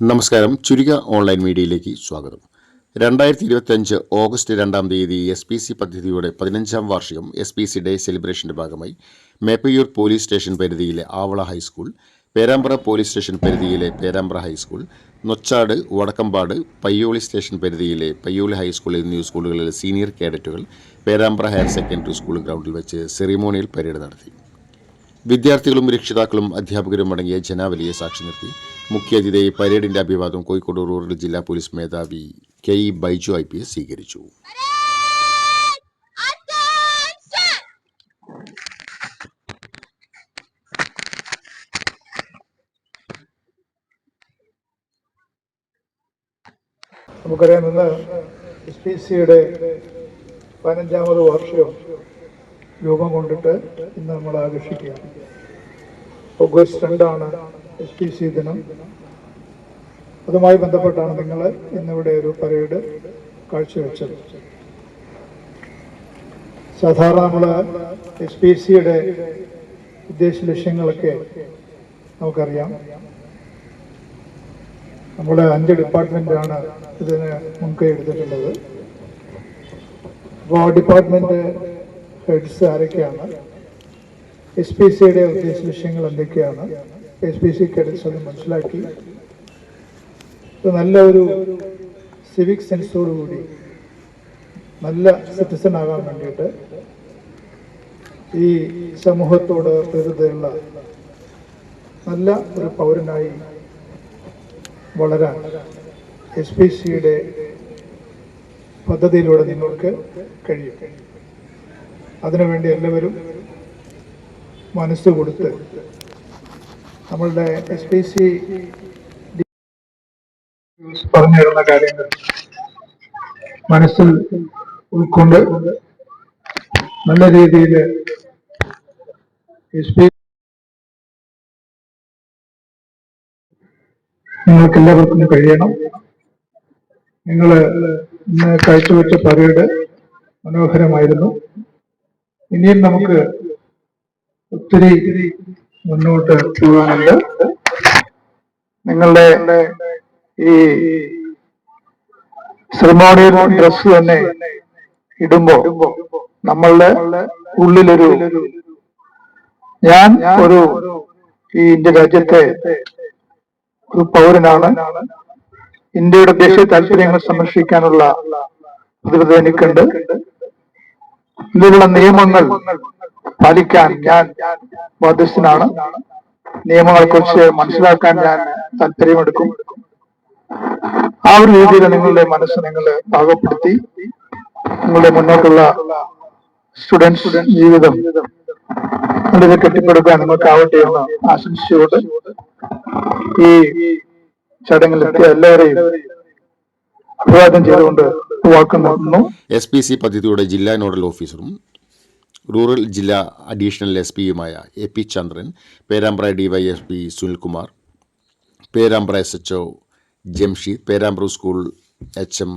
നമസ്കാരം. ചുരിക ഓൺലൈൻ മീഡിയയിലേക്ക് സ്വാഗതം. രണ്ടായിരത്തി ഇരുപത്തിയഞ്ച് ഓഗസ്റ്റ് രണ്ടാം തീയതി എസ് പി സി പദ്ധതിയുടെ പതിനഞ്ചാം വാർഷികം എസ് പി സി ഡേ സെലിബ്രേഷന്റെ ഭാഗമായി മേപ്പയൂർ പോലീസ് സ്റ്റേഷൻ പരിധിയിലെ Avala high school Perambra police station പരിധിയിലെ Perambra high school Nochad Vadakkampad Payyoli station പരിധിയിലെ പയ്യോളി ഹൈസ്കൂൾ എന്നീ സ്കൂളുകളിലെ സീനിയർ കേഡറ്റുകൾ പേരാമ്പ്ര ഹയർ സെക്കൻഡറി സ്കൂൾ ഗ്രൗണ്ടിൽ വെച്ച് സെറിമോണിയൽ പരേഡ് നടത്തി. വിദ്യാർത്ഥികളും രക്ഷിതാക്കളും അധ്യാപകരും അടങ്ങിയ ജനാവലിയെ സാക്ഷി നിർത്തി. മുഖ്യാതിഥിയെ പരേഡിന്റെ അഭിവാദം കോഴിക്കോട് റൂറൽ ജില്ലാ പോലീസ് മേധാവി K E Baiju I P S സ്വീകരിച്ചു. നമുക്കറിയാം ഇന്ന് എസ് പി സിയുടെ പതിനഞ്ചാമത് വർഷം രൂപം കൊണ്ടിട്ട് ഇന്ന് നമ്മൾ ആഘോഷിക്കുകയാണ്. ഓഗസ്റ്റ് രണ്ടാണ് എസ് പി സി ദിനം. അതുമായി ബന്ധപ്പെട്ടാണ് നിങ്ങൾ ഇന്നിവിടെ ഒരു പരേഡ് കാഴ്ചവെച്ചത്. സാധാരണ നമ്മൾ എസ് പി സിയുടെ ഉദ്ദേശ ലക്ഷ്യങ്ങളൊക്കെ നമുക്കറിയാം. നമ്മുടെ അഞ്ച് ഡിപ്പാർട്ട്മെന്റാണ് ഇതിന് മുൻകൈ എടുത്തിട്ടുള്ളത്. അപ്പോൾ ഡിപ്പാർട്ട്മെന്റ് ഹെഡ്സ് ആരൊക്കെയാണ് എസ് പി സിയുടെ ഉദ്ദേശ ലക്ഷ്യങ്ങൾ എന്തൊക്കെയാണ്? എസ് പി സി കേഡറ്റ്സ് അത് മനസ്സിലാക്കി. നല്ല ഒരു സിവിക് സെൻസോടുകൂടി നല്ല സിറ്റിസൺ ആകാൻ വേണ്ടിയിട്ട് ഈ സമൂഹത്തോട് പ്രകൃതയുള്ള നല്ല ഒരു പൗരനായി വളരാൻ എസ് പി സിയുടെ പദ്ധതിയിലൂടെ നിങ്ങൾക്ക് കഴിയും. അതിനുവേണ്ടി എല്ലാവരും മനസ്സ് കൊടുത്ത് നമ്മളുടെ എസ് പി സി പറഞ്ഞു തരുന്ന കാര്യങ്ങൾ മനസ്സിൽ ഉൾക്കൊണ്ട് നല്ല രീതിയിൽ എസ് പി നിങ്ങൾക്ക് എല്ലാവർക്കും കഴിയണം. നിങ്ങൾ ഇന്ന് കാഴ്ചവെച്ച പരേഡ് മനോഹരമായിരുന്നു. ഇനിയും നമുക്ക് ഒത്തിരി മുന്നോട്ട് പോകാനുണ്ട്. നിങ്ങളുടെ ഈ സെറമോണിയൽ ഡ്രസ് തന്നെ ഇടുമ്പോ നമ്മളുടെ ഉള്ളിലൊരു ഞാൻ ഒരു ഈ ഇന്ത്യ രാജ്യത്തെ ഒരു പൗരനാണ്. ഇന്ത്യയുടെ ദേശീയ താല്പര്യങ്ങൾ സംരക്ഷിക്കാനുള്ള പ്രതിബദ്ധത എനിക്കുണ്ട്. ഇതിലുള്ള നിയമങ്ങൾ പാലിക്കാൻ ഞാൻ ബാധ്യസ്ഥനാണ്. നിയമങ്ങളെ കുറിച്ച് മനസ്സിലാക്കാൻ ഞാൻ താല്പര്യമെടുക്കും. ആ ഒരു രീതിയിൽ നിങ്ങളുടെ മനസ്സ് നിങ്ങൾ പാകപ്പെടുത്തി നിങ്ങളുടെ മുന്നോട്ടുള്ള സ്റ്റുഡൻസ് ജീവിതം നല്ലത് കെട്ടിപ്പടുക്കാൻ നിങ്ങൾക്കാവട്ടെ എന്ന് ആശംസിച്ചുകൊണ്ട് ഈ ചടങ്ങിലെത്തിയ എല്ലാവരെയും അഭിവാദ്യം ചെയ്തുകൊണ്ട് എസ് പി സി പദ്ധതിയുടെ ജില്ലാ നോഡൽ ഓഫീസറും റൂറൽ ജില്ലാ additional S പിയുമായ A P Chandran Perambra DYSP Sunilkumar Perambra S H O Jamsheed Perambra school H M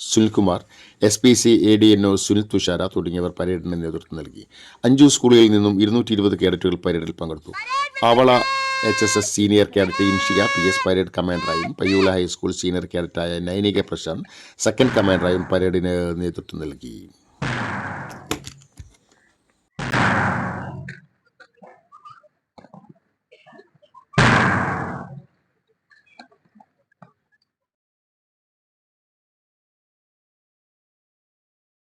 Sunilkumar S P C A D N O Sunil Thushara തുടങ്ങിയവർ പരേഡിന് നേതൃത്വം നൽകി. അഞ്ചു സ്കൂളുകളിൽ നിന്നും ഇരുന്നൂറ്റി ഇരുപത് കേഡറ്റുകൾ പരേഡിൽ പങ്കെടുത്തു. Avala H S S senior cadet Inshika P S parade കമാൻഡറായും Payyoli high school senior കേഡറ്റായ നൈനിക പ്രശാന്ത് സെക്കൻഡ് കമാൻഡറായും പരേഡിന് നേതൃത്വം നൽകി.